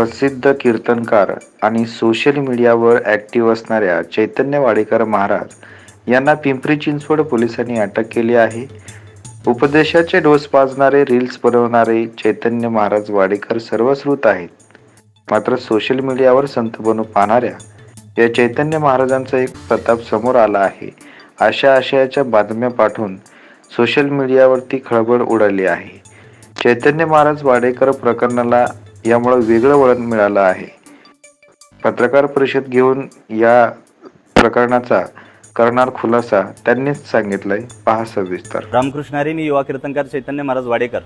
प्रसिद्ध कीर्तनकार आणि सोशल मीडियावर ॲक्टिव्ह असणाऱ्या चैतन्य वाडेकर महाराज यांना पिंपरी चिंचवड पोलिसांनी अटक केली आहे. उपदेशाचे डोस पाजणारे रील्स बनवणारे चैतन्य महाराज वाडेकर सर्वश्रुत आहेत. मात्र सोशल मीडियावर संत बनू पाहणाऱ्या या चैतन्य महाराजांचा एक प्रताप समोर आला आहे. अशा आशयाच्या बातम्या पाठवून सोशल मीडियावरती खळबळ उडाली आहे. चैतन्य महाराज वाडेकर प्रकरणाला यामुळे वेगळं वळण मिळालं आहे. पत्रकार परिषद घेऊन या प्रकरणाचा करणार खुलासा त्यांनीच सांगितलंय. पहा सविस्तर. रामकृष्णारी मी युवा कीर्तनकार चैतन्य महाराज वाडेकर.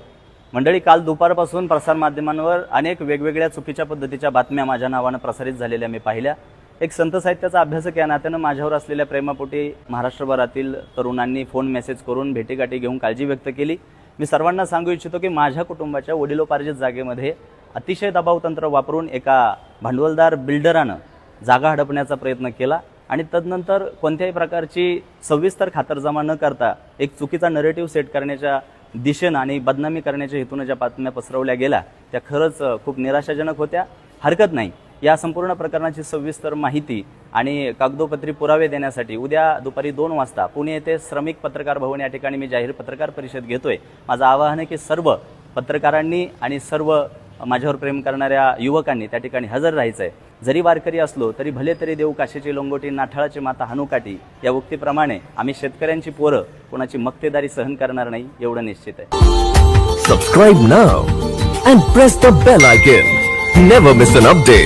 मंडळी काल दुपारपासून प्रसारमाध्यमांवर अनेक वेगवेगळ्या चुकीच्या पद्धतीच्या बातम्या माझ्या नावानं प्रसारित झालेल्या मी पाहिल्या. एक संत साहित्याचा अभ्यासक या नात्यानं माझ्यावर असलेल्या प्रेमापोटी महाराष्ट्रभरातील तरुणांनी फोन मेसेज करून भेटीगाठी घेऊन काळजी व्यक्त केली. मी सर्वांना सांगू इच्छितो की माझ्या कुटुंबाच्या वडिलोपार्जित जागेमध्ये अतिशय दबाव तंत्र वापरून एका भांडवलदार बिल्डरानं जागा हडपण्याचा प्रयत्न केला आणि तदनंतर कोणत्याही प्रकारची सविस्तर खातरजमा न करता एक चुकीचा नरेटिव्ह सेट करण्याच्या दिशेनं आणि बदनामी करण्याच्या हेतूनं ज्या बातम्या पसरवल्या गेल्या त्या खरंच खूप निराशाजनक होत्या. हरकत नाही. या संपूर्ण प्रकरणाची सविस्तर माहिती आणि कागदोपत्री पुरावे देण्यासाठी उद्या दुपारी दोन वाजता पुणे येथे श्रमिक पत्रकार भवन या ठिकाणी मी जाहीर पत्रकार परिषद घेतोय. माझं आवाहन आहे की सर्व पत्रकारांनी आणि सर्व माझ्यावर प्रेम करणाऱ्या युवकांनी त्या ठिकाणी हजर राहायचं आहे जरी वारकरी असलो तरी भले तरी देऊ काशीची लोंगोटी नाठाळाची माता हनुकाठी या उक्तीप्रमाणे आम्ही शेतकऱ्यांची पोरं कोणाची मक्तेदारी सहन करणार नाही एवढं निश्चित आहे. Subscribe now and press the bell icon never miss an update